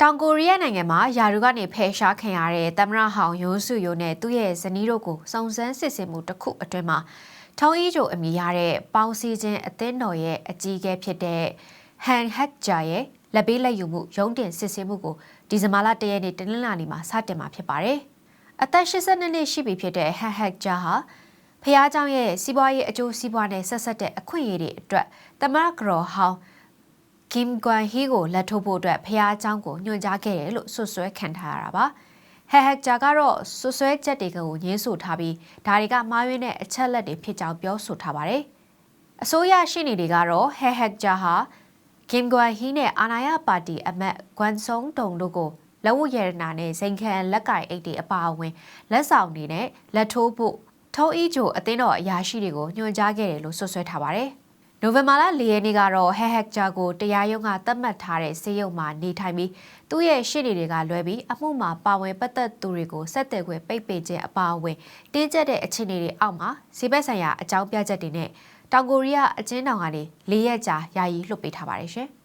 တောင်ကိုရီးယားနိုင်ငံမှာယာရုကနေဖယ်ရှားခံရတဲ့သမ္မတဟောင်ယွန်းစုယိုနဲ့သူ့ရဲ့ဇနီးတို့ကိုစုံစမ်းစစ်ဆေးမှုတစ်ခုအတွင်းမှာထုံးအီဂျိုအမည်ရတဲ့ပေါင်းစည်းခြင်းအသင်းတော်ရဲ့အကြီးအကဲဖြစ်တဲ့ဟန်ဟက်ဂျာရဲ့လက်ပေးလက်ယူမှုရုံးတင်စစ်ဆေးမှုကိုဒီဇင်ဘာလ၁ရက်နေ့တနင်္လာနေ့မှာစတင်မှာဖြစ်ပါတယ်။အသက်82နှစ်ရှိပြီဖြစ်တဲ့ဟန်ဟက်ဂျာဟာဖះเจ้าရဲ့စီးပွားရေးအကျိုးစီးပွားနဲ့ဆက်ဆက်တဲ့အခွင့်အရေးတွေအတွက်သမ္မတကတော်ဟောင်း ကင်ကွမ်ဟီကိုလက်ထုတ်ဖို့အတွက်ဖះเจ้าကိုညွှန်ကြားခဲ့တယ်လို့ဆွဆွဲခံထားရတာပါဟက်ဟက်ဂျာကတော့ဆွဆွဲချက်တွေကိုညှင်းဆိုထားပြီးဒါတွေကမှားယွင်းတဲ့အချက်လက်တွေဖြစ်ကြောင်းပြောဆိုထားပါတယ်အစိုးရရှိနေတွေကတော့ဟက်ဟက်ဂျာဟာကင်ကွမ်ဟီနဲ့အာနာယပါတီအမတ်ဂွမ်ဆုံတုံတို့ကိုလက်ဝတ်ရတနာနဲ့ဇိန်ခံလက်ကင်အိတ်တွေအပါအဝင်လက်ဆောင်တွေနဲ့လက်ထိုးဖို့ထုံးအီဂျိုအသင်းတော်အရာရှိတွေကိုညွှန်ကြားခဲ့တယ်လို့ဆွဆွဲထားပါတယ်။ နိုဝင်ဘာလ၄ရက်နေ့ကတော့ဟက်ဟက်ဂျာကိုတရားရုံးကသတ်မှတ်ထားတဲ့စေယုံမှာနေထိုင်ပြီးသူ့ရဲ့ရှေ့နေတွေကလွဲပြီးအမှုမှာပါဝင်ပတ်သက်သူတွေကိုဆက်သွယ်ခွင့်ပိတ်ပင်ခြင်းအပါအဝင်တင်းကျပ်တဲ့အခြေအနေတွေအောက်မှာစီးပက်ဆိုင်ရာအကြောင်းပြချက်တွေနဲ့တောင်ကိုရီးယားအကျဉ်းထောင်ကနေ၄ရက်ကြာယာယီလွှတ်ပေးထားပါတယ်ရှင်။